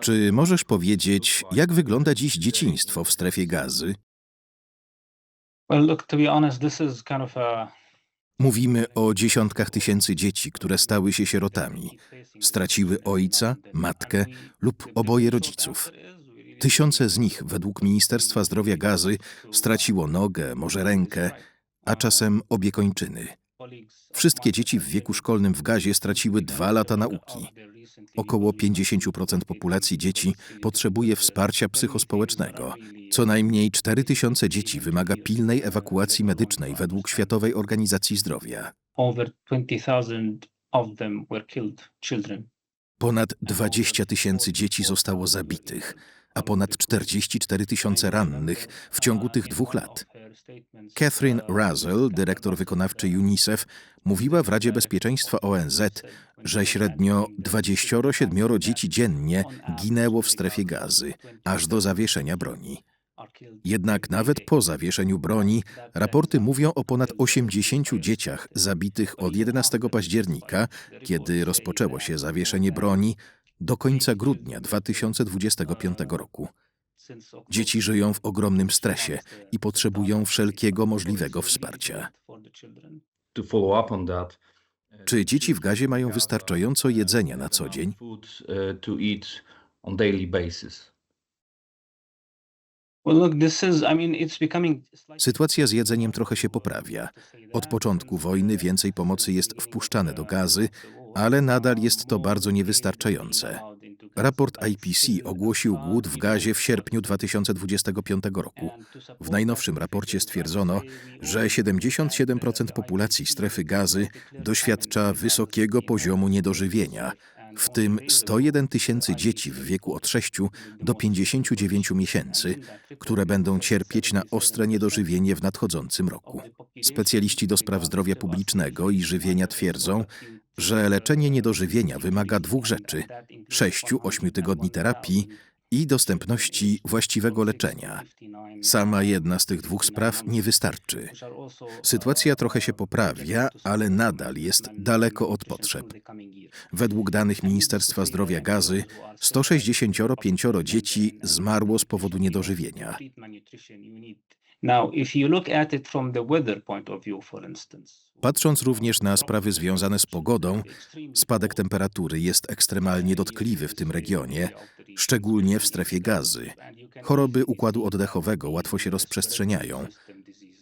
Czy możesz powiedzieć, jak wygląda dziś dzieciństwo w strefie gazy? Mówimy o dziesiątkach tysięcy dzieci, które stały się sierotami, straciły ojca, matkę lub oboje rodziców. Tysiące z nich, według Ministerstwa Zdrowia Gazy, straciło nogę, może rękę, a czasem obie kończyny. Wszystkie dzieci w wieku szkolnym w Gazie straciły dwa lata nauki. Około 50% populacji dzieci potrzebuje wsparcia psychospołecznego. Co najmniej 4 tysiące dzieci wymaga pilnej ewakuacji medycznej według Światowej Organizacji Zdrowia. over 20,000 of them were killed children. Ponad 20 tysięcy dzieci zostało zabitych, a ponad 44 tysiące rannych w ciągu tych dwóch lat. Catherine Russell, dyrektor wykonawczy UNICEF, mówiła w Radzie Bezpieczeństwa ONZ, że średnio 27 dzieci dziennie ginęło w strefie gazy, aż do zawieszenia broni. Jednak nawet po zawieszeniu broni raporty mówią o ponad 80 dzieciach zabitych od 11 października, kiedy rozpoczęło się zawieszenie broni, do końca grudnia 2025 roku. Dzieci żyją w ogromnym stresie i potrzebują wszelkiego możliwego wsparcia. Czy dzieci w gazie mają wystarczająco jedzenia na co dzień? Slightly- Sytuacja z jedzeniem trochę się poprawia. Od początku wojny więcej pomocy jest wpuszczane do gazy, ale nadal jest to bardzo niewystarczające. Raport IPC ogłosił głód w gazie w sierpniu 2025 roku. W najnowszym raporcie stwierdzono, że 77% populacji strefy gazy doświadcza wysokiego poziomu niedożywienia, w tym 101 tysięcy dzieci w wieku od 6 do 59 miesięcy, które będą cierpieć na ostre niedożywienie w nadchodzącym roku. Specjaliści do spraw zdrowia publicznego i żywienia twierdzą, że leczenie niedożywienia wymaga dwóch rzeczy: 6-8 tygodni terapii i dostępności właściwego leczenia. Sama jedna z tych dwóch spraw nie wystarczy. Sytuacja trochę się poprawia, ale nadal jest daleko od potrzeb. Według danych Ministerstwa Zdrowia Gazy 165 dzieci zmarło z powodu niedożywienia. Patrząc również na sprawy związane z pogodą, spadek temperatury jest ekstremalnie dotkliwy w tym regionie, szczególnie w strefie gazy. Choroby układu oddechowego łatwo się rozprzestrzeniają.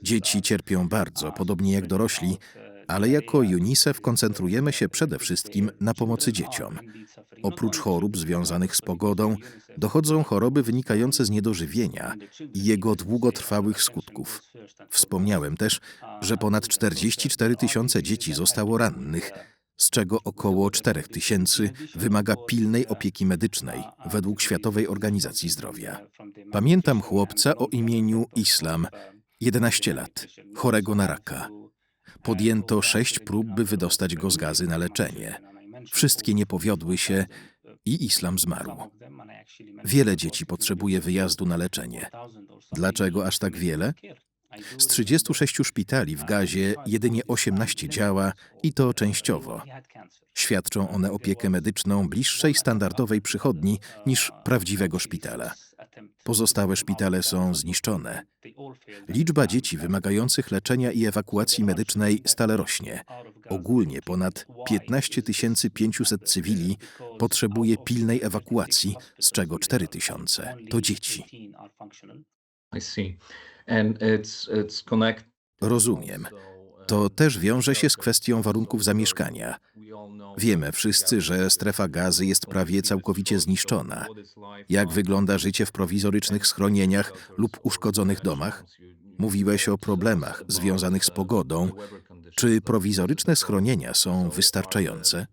Dzieci cierpią bardzo, podobnie jak dorośli, ale jako UNICEF koncentrujemy się przede wszystkim na pomocy dzieciom. Oprócz chorób związanych z pogodą, dochodzą choroby wynikające z niedożywienia i jego długotrwałych skutków. Wspomniałem też, że ponad 44 tysiące dzieci zostało rannych, z czego około 4 tysięcy wymaga pilnej opieki medycznej według Światowej Organizacji Zdrowia. Pamiętam chłopca o imieniu Islam, 11 lat, chorego na raka. Podjęto sześć prób, by wydostać go z gazy na leczenie. Wszystkie nie powiodły się i Islam zmarł. Wiele dzieci potrzebuje wyjazdu na leczenie. Dlaczego aż tak wiele? Z 36 szpitali w gazie jedynie 18 działa i to częściowo. Świadczą one opiekę medyczną bliższej standardowej przychodni niż prawdziwego szpitala. Pozostałe szpitale są zniszczone. Liczba dzieci wymagających leczenia i ewakuacji medycznej stale rośnie. Ogólnie ponad 15 500 cywili potrzebuje pilnej ewakuacji, z czego 4 tysiące to dzieci. I see. And it's it's connect. Rozumiem. To też wiąże się z kwestią warunków zamieszkania. Wiemy wszyscy, że strefa gazy jest prawie całkowicie zniszczona. Jak wygląda życie w prowizorycznych schronieniach lub uszkodzonych domach? Mówiłeś o problemach związanych z pogodą. Czy prowizoryczne schronienia są wystarczające?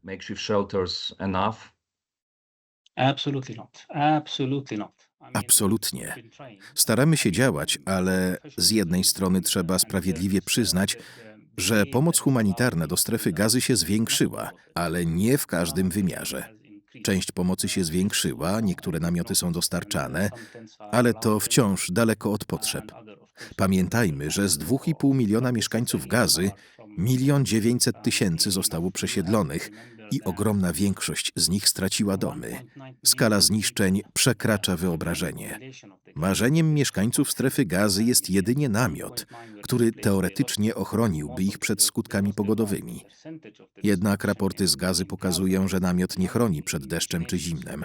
Absolutely not. Absolutely not. Absolutnie. Staramy się działać, ale z jednej strony trzeba sprawiedliwie przyznać, że pomoc humanitarna do strefy gazy się zwiększyła, ale nie w każdym wymiarze. Część pomocy się zwiększyła, niektóre namioty są dostarczane, ale to wciąż daleko od potrzeb. Pamiętajmy, że z 2,5 miliona mieszkańców gazy milion dziewięćset tysięcy zostało przesiedlonych, i ogromna większość z nich straciła domy. Skala zniszczeń przekracza wyobrażenie. Marzeniem mieszkańców strefy gazy jest jedynie namiot, który teoretycznie ochroniłby ich przed skutkami pogodowymi. Jednak raporty z gazy pokazują, że namiot nie chroni przed deszczem czy zimnem.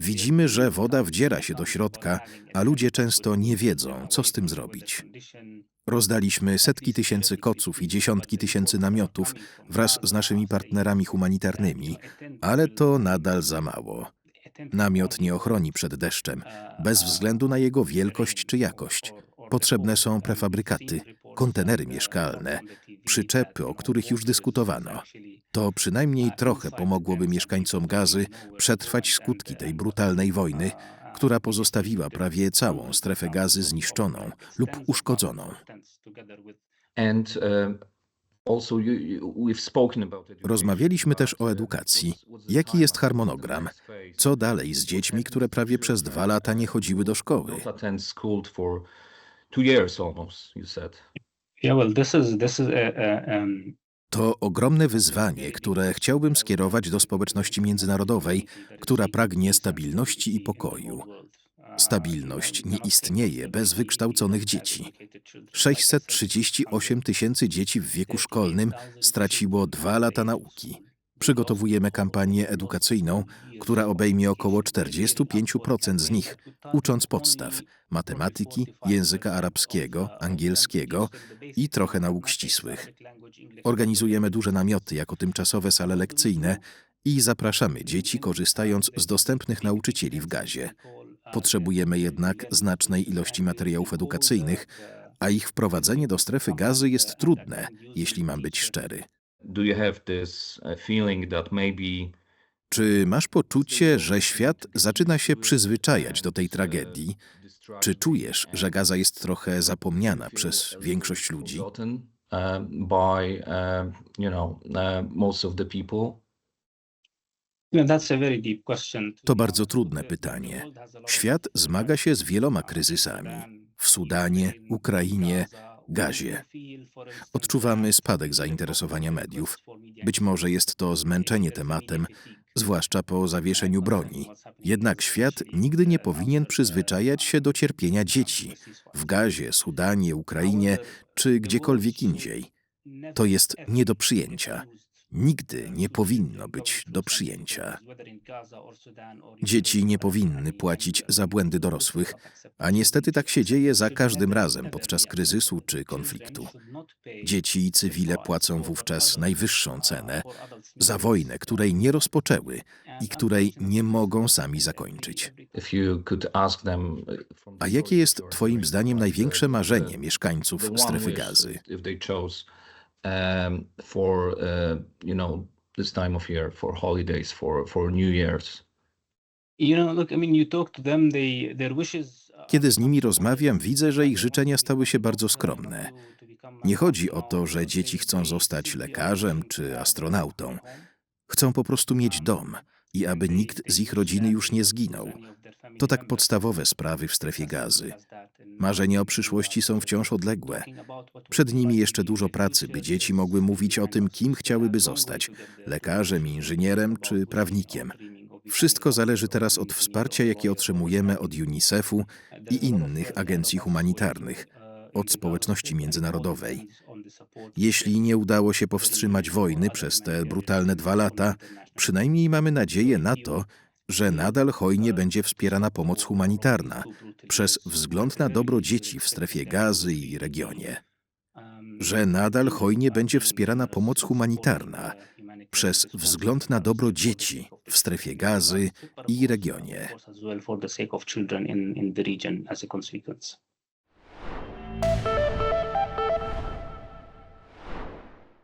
Widzimy, że woda wdziera się do środka, a ludzie często nie wiedzą, co z tym zrobić. Rozdaliśmy setki tysięcy koców i dziesiątki tysięcy namiotów wraz z naszymi partnerami humanitarnymi, ale to nadal za mało. Namiot nie ochroni przed deszczem, bez względu na jego wielkość czy jakość. Potrzebne są prefabrykaty, kontenery mieszkalne, przyczepy, o których już dyskutowano. To przynajmniej trochę pomogłoby mieszkańcom gazy przetrwać skutki tej brutalnej wojny, która pozostawiła prawie całą strefę gazy zniszczoną lub uszkodzoną. Education, Rozmawialiśmy też o uh, edukacji. Jaki jest harmonogram? Co dalej z dziećmi, które prawie przez dwa lata nie chodziły do szkoły? Yeah, well, this is this is a, a um, To ogromne wyzwanie, które chciałbym skierować do społeczności międzynarodowej, która pragnie stabilności i pokoju. Stabilność nie istnieje bez wykształconych dzieci. 638 tysięcy dzieci w wieku szkolnym straciło dwa lata nauki. Przygotowujemy kampanię edukacyjną, która obejmie około 45% z nich, ucząc podstaw matematyki, języka arabskiego, angielskiego i trochę nauk ścisłych. Organizujemy duże namioty jako tymczasowe sale lekcyjne i zapraszamy dzieci, korzystając z dostępnych nauczycieli w gazie. Potrzebujemy jednak znacznej ilości materiałów edukacyjnych, a ich wprowadzenie do strefy gazy jest trudne, jeśli mam być szczery. Do you have this uh, feeling that maybe Czy masz poczucie, że świat zaczyna się przyzwyczajać do tej tragedii? Czy czujesz, że Gaza jest trochę zapomniana przez większość ludzi? by you know uh, most of the people? To bardzo trudne pytanie. Świat zmaga się z wieloma kryzysami. W Sudanie, Ukrainie, Gazie. Odczuwamy spadek zainteresowania mediów. Być może jest to zmęczenie tematem, zwłaszcza po zawieszeniu broni. Jednak świat nigdy nie powinien przyzwyczajać się do cierpienia dzieci w Gazie, Sudanie, Ukrainie czy gdziekolwiek indziej. To jest nie do przyjęcia. Nigdy nie powinno być do przyjęcia. Dzieci nie powinny płacić za błędy dorosłych, a niestety tak się dzieje za każdym razem podczas kryzysu czy konfliktu. Dzieci i cywile płacą wówczas najwyższą cenę za wojnę, której nie rozpoczęły i której nie mogą sami zakończyć. A jakie jest Twoim zdaniem największe marzenie mieszkańców strefy gazy? Um, for uh, you know this time of year for holidays for for New Year's. You know, look, I mean, you talk to them, they, their wishes. Kiedy z nimi rozmawiam, widzę, że ich życzenia stały się bardzo skromne. Nie chodzi o to, że dzieci chcą zostać lekarzem czy astronautą. Chcą po prostu mieć dom i aby nikt z ich rodziny już nie zginął. To tak podstawowe sprawy w strefie gazy. Marzenia o przyszłości są wciąż odległe. Przed nimi jeszcze dużo pracy, by dzieci mogły mówić o tym, kim chciałyby zostać lekarzem, inżynierem czy prawnikiem. Wszystko zależy teraz od wsparcia, jakie otrzymujemy od UNICEF-u i innych agencji humanitarnych, od społeczności międzynarodowej. Jeśli nie udało się powstrzymać wojny przez te brutalne dwa lata, przynajmniej mamy nadzieję na to, że nadal hojnie będzie wspierana pomoc humanitarna przez wzgląd na dobro dzieci w strefie gazy i regionie że nadal hojnie będzie wspierana pomoc humanitarna przez wzgląd na dobro dzieci w strefie gazy i regionie.